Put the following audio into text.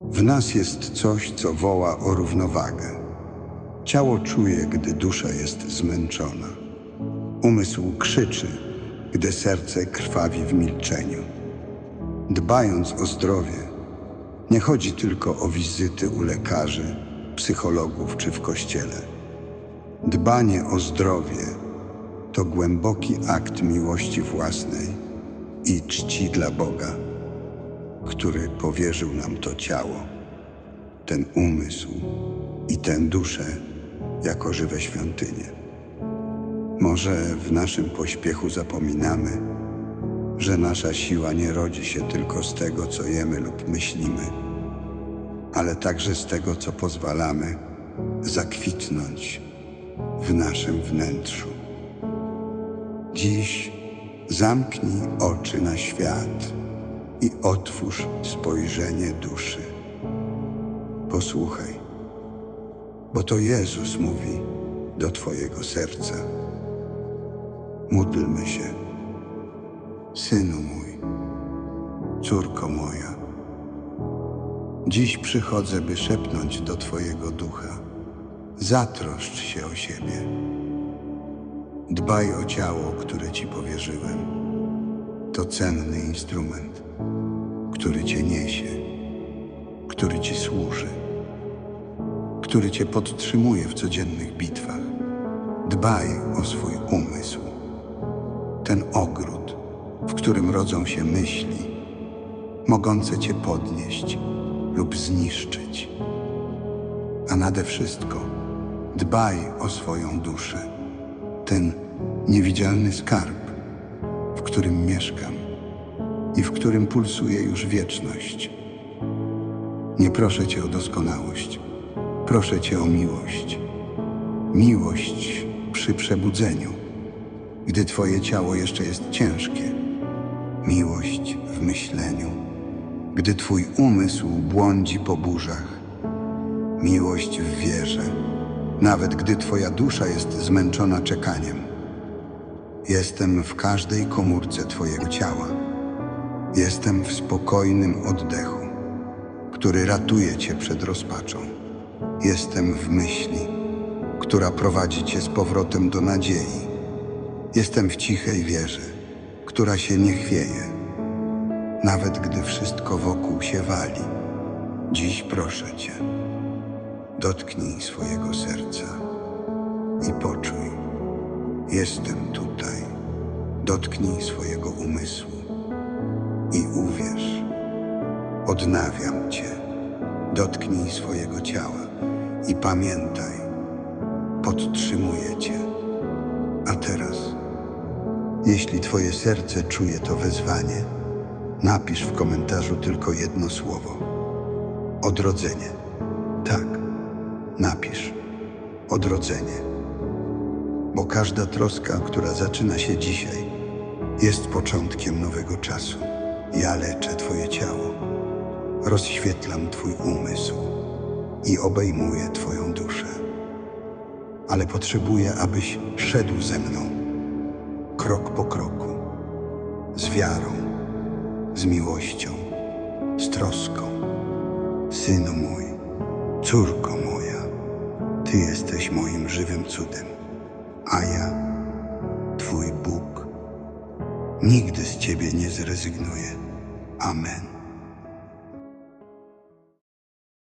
W nas jest coś, co woła o równowagę. Ciało czuje, gdy dusza jest zmęczona. Umysł krzyczy, gdy serce krwawi w milczeniu. Dbając o zdrowie, nie chodzi tylko o wizyty u lekarzy, psychologów czy w kościele. Dbanie o zdrowie to głęboki akt miłości własnej i czci dla Boga, który powierzył nam to ciało, ten umysł i tę duszę jako żywe świątynie. Może w naszym pośpiechu zapominamy, że nasza siła nie rodzi się tylko z tego, co jemy lub myślimy, ale także z tego, co pozwalamy zakwitnąć w naszym wnętrzu. Dziś zamknij oczy na świat i otwórz spojrzenie duszy. Posłuchaj, bo to Jezus mówi do Twojego serca. Módlmy się. Synu mój, córko moja, dziś przychodzę, by szepnąć do Twojego ducha. Zatroszcz się o siebie. Dbaj o ciało, które Ci powierzyłem. To cenny instrument, który Cię niesie, który Ci służy, który Cię podtrzymuje w codziennych bitwach. Dbaj o swój umysł, ten ogród, w którym rodzą się myśli, mogące Cię podnieść lub zniszczyć. A nade wszystko dbaj o swoją duszę, ten niewidzialny skarb, w którym mieszkam i w którym pulsuje już wieczność. Nie proszę Cię o doskonałość, proszę Cię o miłość. Miłość przy przebudzeniu, gdy Twoje ciało jeszcze jest ciężkie. Miłość w myśleniu, gdy Twój umysł błądzi po burzach. Miłość w wierze, nawet gdy Twoja dusza jest zmęczona czekaniem. Jestem w każdej komórce Twojego ciała. Jestem w spokojnym oddechu, który ratuje Cię przed rozpaczą. Jestem w myśli, która prowadzi Cię z powrotem do nadziei. Jestem w cichej wierze, która się nie chwieje, nawet gdy wszystko wokół się wali. Dziś proszę Cię, dotknij swojego serca i poczuj, jestem tutaj. Dotknij swojego umysłu i uwierz, odnawiam Cię. Dotknij swojego ciała i pamiętaj, podtrzymuję Cię. A teraz, jeśli Twoje serce czuje to wezwanie, napisz w komentarzu tylko jedno słowo: odrodzenie. Tak, napisz odrodzenie. Bo każda troska, która zaczyna się dzisiaj, jest początkiem nowego czasu. Ja leczę Twoje ciało, rozświetlam Twój umysł i obejmuję Twoją duszę. Ale potrzebuję, abyś szedł ze mną, krok po kroku, z wiarą, z miłością, z troską. Synu mój, córko moja, Ty jesteś moim żywym cudem, a ja, Twój Bóg, nigdy z Ciebie nie zrezygnuję. Amen.